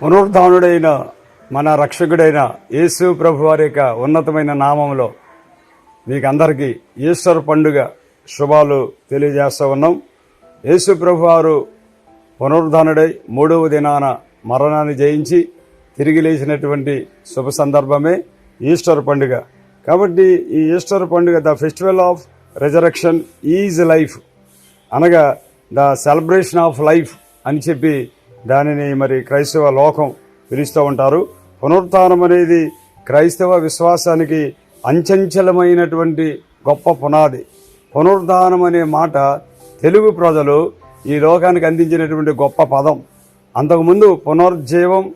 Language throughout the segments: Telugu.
పునరుద్ధానుడైన మన రక్షకుడైన యేసు ప్రభు వారి యొక్క ఉన్నతమైన నామంలో మీకు అందరికీ ఈస్టర్ పండుగ శుభాలు తెలియజేస్తూ ఉన్నాం. యేసు ప్రభు వారు పునరుద్ధానుడై మూడవ దినాన మరణాన్ని జయించి తిరిగి లేచినటువంటి శుభ సందర్భమే ఈస్టర్ పండుగ. కాబట్టి ఈ ఈస్టర్ పండుగ the festival of resurrection is life అనగా ద సెలబ్రేషన్ ఆఫ్ లైఫ్ అని చెప్పి దానిని మరి క్రైస్తవ లోకం పిలుస్తూ ఉంటారు. పునరుత్నం అనేది క్రైస్తవ విశ్వాసానికి అంచంచలమైనటువంటి గొప్ప పునాది. పునరుద్ధానం అనే మాట తెలుగు ప్రజలు ఈ లోకానికి అందించినటువంటి గొప్ప పదం. అంతకుముందు పునర్జీవం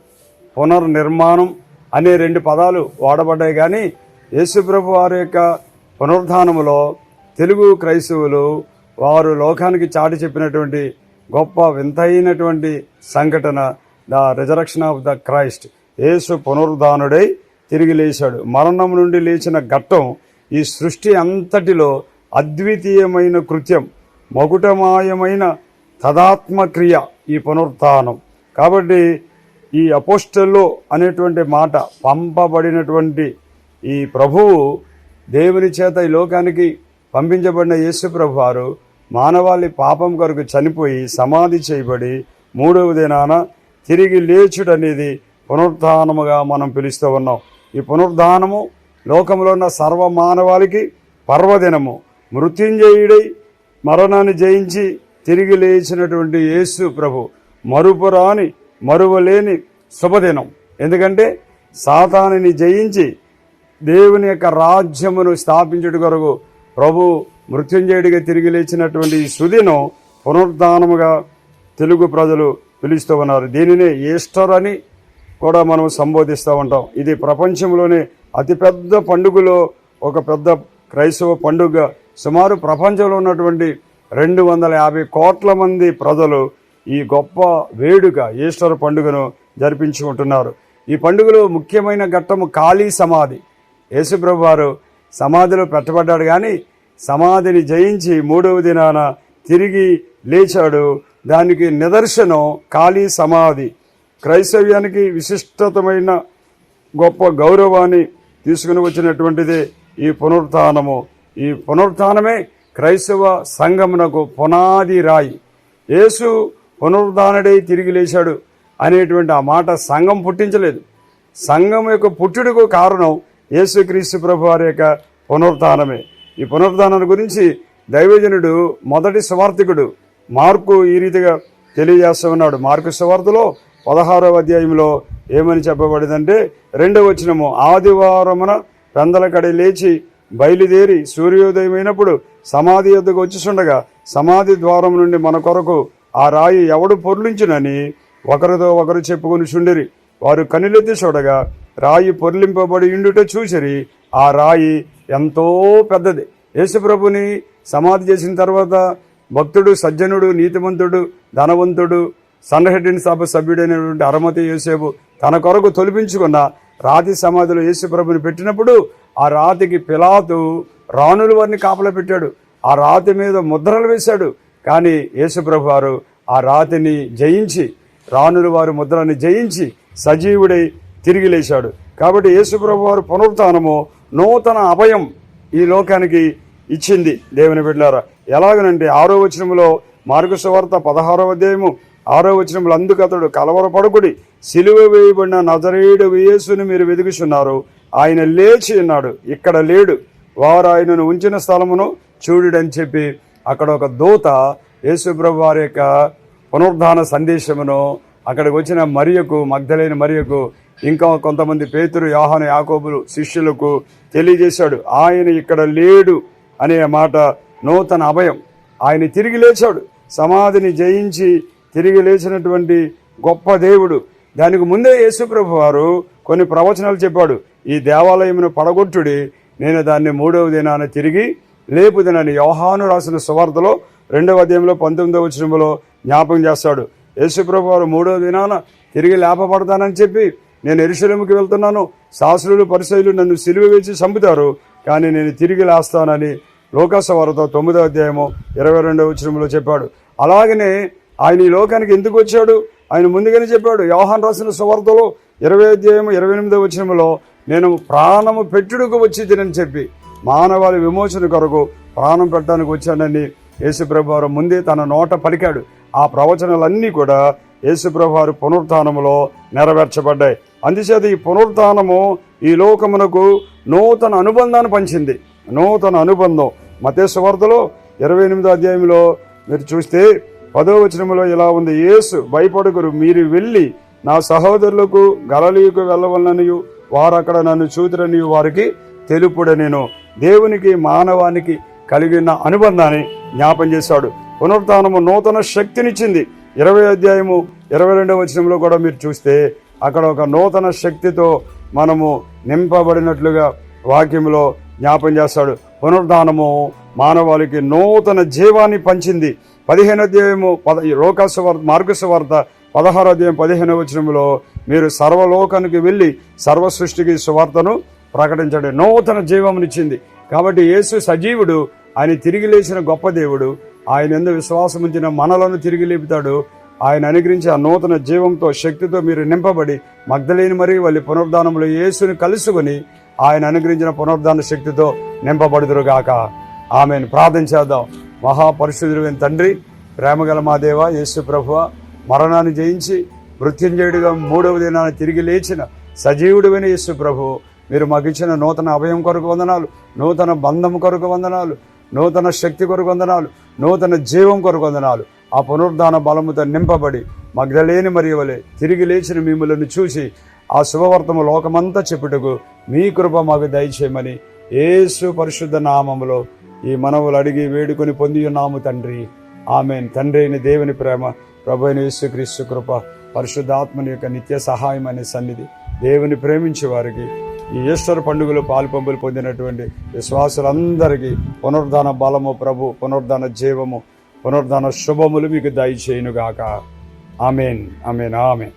పునర్నిర్మాణం అనే రెండు పదాలు వాడబడ్డాయి కానీ యేసుప్రభు వారి యొక్క పునరుద్ధానములో తెలుగు క్రైస్తవులు వారు లోకానికి చాటి చెప్పినటువంటి గొప్ప వింతైనటువంటి సంఘటన the resurrection of the Christ. Yesu పునరుద్ధానుడై తిరిగి లేచాడు. మరణం నుండి లేచిన ఘట్టం ఈ సృష్టి అంతటిలో అద్వితీయమైన కృత్యం మగుటమాయమైన తదాత్మక్రియ ఈ పునరుత్నం కాబట్టి ఈ అపోస్టల్లో అనేటువంటి మాట పంపబడినటువంటి ఈ ప్రభువు దేవుని చేత ఈ లోకానికి పంపించబడిన యేసు ప్రభు వారు మానవాళి పాపం కొరకు చనిపోయి సమాధి చేయబడి మూడవ దినాన తిరిగి లేచుడనేది పునరుద్ధానముగా మనం పిలుస్తూ ఉన్నాం. ఈ పునరుద్ధానము లోకంలో ఉన్న సర్వ మానవాళికి పర్వదినము. మృత్యుంజయుడై మరణాన్ని జయించి తిరిగి లేచినటువంటి యేసు ప్రభు మరుపురాని మరువలేని శుభదినం. ఎందుకంటే సాతానిని జయించి దేవుని యొక్క రాజ్యమును స్థాపించుట కొరకు ప్రభు మృత్యుంజయుడిగా తిరిగి లేచినటువంటి ఈ సుదినం పునరుద్ధానముగా తెలుగు ప్రజలు పిలుస్తూ ఉన్నారు. దీనినే ఈస్టర్ అని కూడా మనం సంబోధిస్తూ ఉంటాం. ఇది ప్రపంచంలోనే అతిపెద్ద పండుగలో ఒక పెద్ద క్రైస్తవ పండుగ. సుమారు ప్రపంచంలో ఉన్నటువంటి రెండు వందల యాభై కోట్ల మంది ప్రజలు ఈ గొప్ప వేడుక ఈస్టర్ పండుగను జరిపించుకుంటున్నారు ఈ పండుగలో ముఖ్యమైన ఘట్టము ఖాళీ సమాధి. యేసుప్రభు వారు సమాధిలో పెట్టబడ్డాడు కానీ సమాధిని జయించి మూడవ దినాన తిరిగి లేచాడు. దానికి నిదర్శనం ఖాళీ సమాధి. క్రైస్తవ్యానికి విశిష్టతమైన గొప్ప గౌరవాన్ని తీసుకుని వచ్చినటువంటిదే ఈ పునరుత్నము ఈ పునరుత్నమే క్రైస్తవ సంఘమునకు పునాది రాయి. యేసు పునరుద్ధానుడై తిరిగి లేచాడు అనేటువంటి ఆ మాట సంఘం పుట్టించలేదు. సంఘం యొక్క పుట్టుడుకు కారణం యేసుక్రీస్తు ప్రభు వారి యొక్క పునరుత్నమే ఈ పునరుద్ధానాన్ని గురించి దైవజనుడు మొదటి సువార్థికుడు మార్కు ఈ రీతిగా తెలియజేస్తూ ఉన్నాడు. మార్కు సువార్తలో పదహారవ అధ్యాయంలో ఏమని చెప్పబడిందంటే రెండవ వచనము ఆదివారమున పెందల కడి లేచి బయలుదేరి సూర్యోదయమైనప్పుడు సమాధి యొద్దకు వచ్చుచుండగా సమాధి ద్వారం నుండి మన కొరకు ఆ రాయి ఎవడు పొర్లించునని ఒకరితో ఒకరు చెప్పుకొని చుండిరి. వారు కనులెత్తి చూడగా రాయి పొర్లింపబడి ఇండుట చూసిరి ఆ రాయి ఎంతో పెద్దది. యేసుప్రభుని సమాధి చేసిన తర్వాత భక్తుడు సజ్జనుడు నీతిమంతుడు ధనవంతుడు సన్హెడ్డిన్ సభ సభ్యుడైనటువంటి అరమతి యోసేపు తన కొరకు తొలిపించుకున్న రాతి సమాధిలో యేసుప్రభుని పెట్టినప్పుడు ఆ రాతికి పిలాతు రాణుల వారిని కాపలా పెట్టాడు. ఆ రాతి మీద ముద్రలు వేశాడు. కానీ యేసుప్రభు వారు ఆ రాతిని జయించి రాణుల వారి ముద్రని జయించి సజీవుడై తిరిగి లేచాడు. కాబట్టి యేసుప్రభు వారు పునరుత్నము నూతన అభయం ఈ లోకానికి ఇచ్చింది దేవుని బిడ్డారా. ఎలాగనంటే ఆరో వచనంలో మార్గసువార్త పదహారో అధ్యాయము ఆరో వచనంలో అందుకు అతడు కలవరపడకుడి సిలువ వేయబడిన నజరేయుడు యేసుని మీరు వెతుకుచున్నారు ఆయన లేచి ఉన్నాడు. ఇక్కడ లేడు. వారు ఆయనను ఉంచిన స్థలమును చూడుడని చెప్పి అక్కడ ఒక దూత యేసుప్రభు వారి యొక్క పునరుద్ధాన సందేశమును అక్కడికి వచ్చిన మరియకు మగ్ధలైన మరియకు ఇంకా కొంతమంది పేతురు యాహాను యాకోబులు శిష్యులకు తెలియజేశాడు ఆయన ఇక్కడ లేడు అనే మాట నూతన అభయం. ఆయన తిరిగి లేచాడు. సమాధిని జయించి తిరిగి లేచినటువంటి గొప్ప దేవుడు. దానికి ముందే యేసుప్రభు వారు కొన్ని ప్రవచనాలు చెప్పాడు. ఈ దేవాలయమును పడగొట్టుడి నేను దాన్ని మూడవ దినాన తిరిగి లేపుదనని యోహాను రాసిన సువార్తలో రెండవ అధ్యాయంలో పంతొమ్మిదవ వచనంలో జ్ఞాపకం చేస్తాడు. యేసుప్రభు వారు మూడవ దినాన తిరిగి లేపబడతానని చెప్పి నేను ఎరుశలేముకి వెళ్తున్నాను. శాస్త్రులు పరిశైలు నన్ను సిలువ వేసి చంపుతారు. కానీ నేను తిరిగి లేస్తానని లోకాసవార్త తొమ్మిదో అధ్యాయము ఇరవై రెండవ వచనంలో చెప్పాడు. అలాగనే ఆయన ఈ లోకానికి ఎందుకు వచ్చాడు? ఆయన ముందుగానే చెప్పాడు. యోహాన్ రాసిన సువార్తలో ఇరవై అధ్యాయం ఇరవై ఎనిమిదో వచనంలో నేను ప్రాణము పెట్టుడుకు వచ్చి తినని చెప్పి మానవాళి విమోచన కొరకు ప్రాణం పెట్టడానికి వచ్చానని యేసుప్రభు వారు ముందే తన నోట పలికాడు. ఆ ప్రవచనాలన్నీ కూడా యేసుప్రభు వారి పునరుత్నములో నెరవేర్చబడ్డాయి. అందుచేత ఈ పునరుత్నము ఈ లోకమునకు నూతన అనుబంధాన్ని పంచింది. నూతన అనుబంధం. మతేశ్వ వార్తలో ఇరవై ఎనిమిదో అధ్యాయంలో మీరు చూస్తే పదో వచనంలో ఇలా ఉంది. యేసు భయపడుగురు మీరు వెళ్ళి నా సహోదరులకు గలలీకు వెళ్ళవలననియు వారు అక్కడ నన్ను చూతురని వారికి తెలుపుడ నేను దేవునికి మానవానికి కలిగిన అనుబంధాన్ని జ్ఞాపం చేశాడు. పునరుత్నము నూతన శక్తినిచ్చింది. ఇరవై అధ్యాయము ఇరవై రెండవ వచనంలో కూడా మీరు చూస్తే అక్కడ ఒక నూతన శక్తితో మనము నింపబడినట్లుగా వాక్యంలో జ్ఞాపం చేస్తాడు. పునరుద్ధానము మానవాళికి నూతన జీవాన్ని పంచింది. పదిహేను అధ్యాయము పద లోకాసు వార్త మార్గసు వార్త పదహారు అధ్యాయం పదిహేను వచనంలో మీరు సర్వలోకానికి వెళ్ళి సర్వ సృష్టికి సువార్తను ప్రకటించడం. నూతన జీవమునిచ్చింది. కాబట్టి యేసు సజీవుడు ఆయన తిరిగి లేచిన గొప్ప దేవుడు ఆయన ఎందు విశ్వాసం ఉంచిన మనలను తిరిగి లేపుతాడు. ఆయన అనుగ్రహించి ఆ నూతన జీవంతో శక్తితో మీరు నింపబడి మగ్ధలేని మరి వాళ్ళ పునరుద్ధానంలో యేసుని కలుసుకొని ఆయన అనుగ్రహించిన పునరుద్ధాన శక్తితో నింపబడుదురుగాక. ఆమెను. ప్రార్థన చేద్దాం. మహాపరిశుద్ధుడైన తండ్రి ప్రేమగల మా దేవ యేసు ప్రభువ మరణాన్ని జయించి మృత్యుంజయుడిగా మూడవ దినాన్ని తిరిగి లేచిన సజీవుడివైన యేసు ప్రభు మీరు మాకు ఇచ్చిన నూతన అభయం కొరకు వందనాలు నూతన బంధం కొరకు వందనాలు నూతన శక్తి కొరకు వందనాలు నూతన జీవం కొరకు వందనాలు. ఆ పునరుద్ధాన బలముతో నింపబడి మగ్ధలేని మరియవలే తిరిగి లేచిన మిమ్మలను చూసి ఆ శుభవర్తము లోకమంతా చెప్పుటకు మీ కృప మాకు దయచేయమని ఏసు పరిశుద్ధ నామములో ఈ మనవులు అడిగి వేడుకొని పొంది ఉన్నాము తండ్రి. ఆమె తండ్రి అయిన దేవుని ప్రేమ ప్రభు అయిన యేసుక్రీస్తు కృప పరిశుద్ధాత్మని యొక్క నిత్య సహాయం అనే సన్నిధి దేవుని ప్రేమించే వారికి ఈ ఈస్టర్ పండుగలో పాలుపంపులు పొందినటువంటి విశ్వాసులందరికీ పునరుద్ధాన బలము ప్రభు పునరుద్ధాన జీవము పునరుద్ధాన శుభములు మీకు దయచేయునుగాక. Amen amen amen.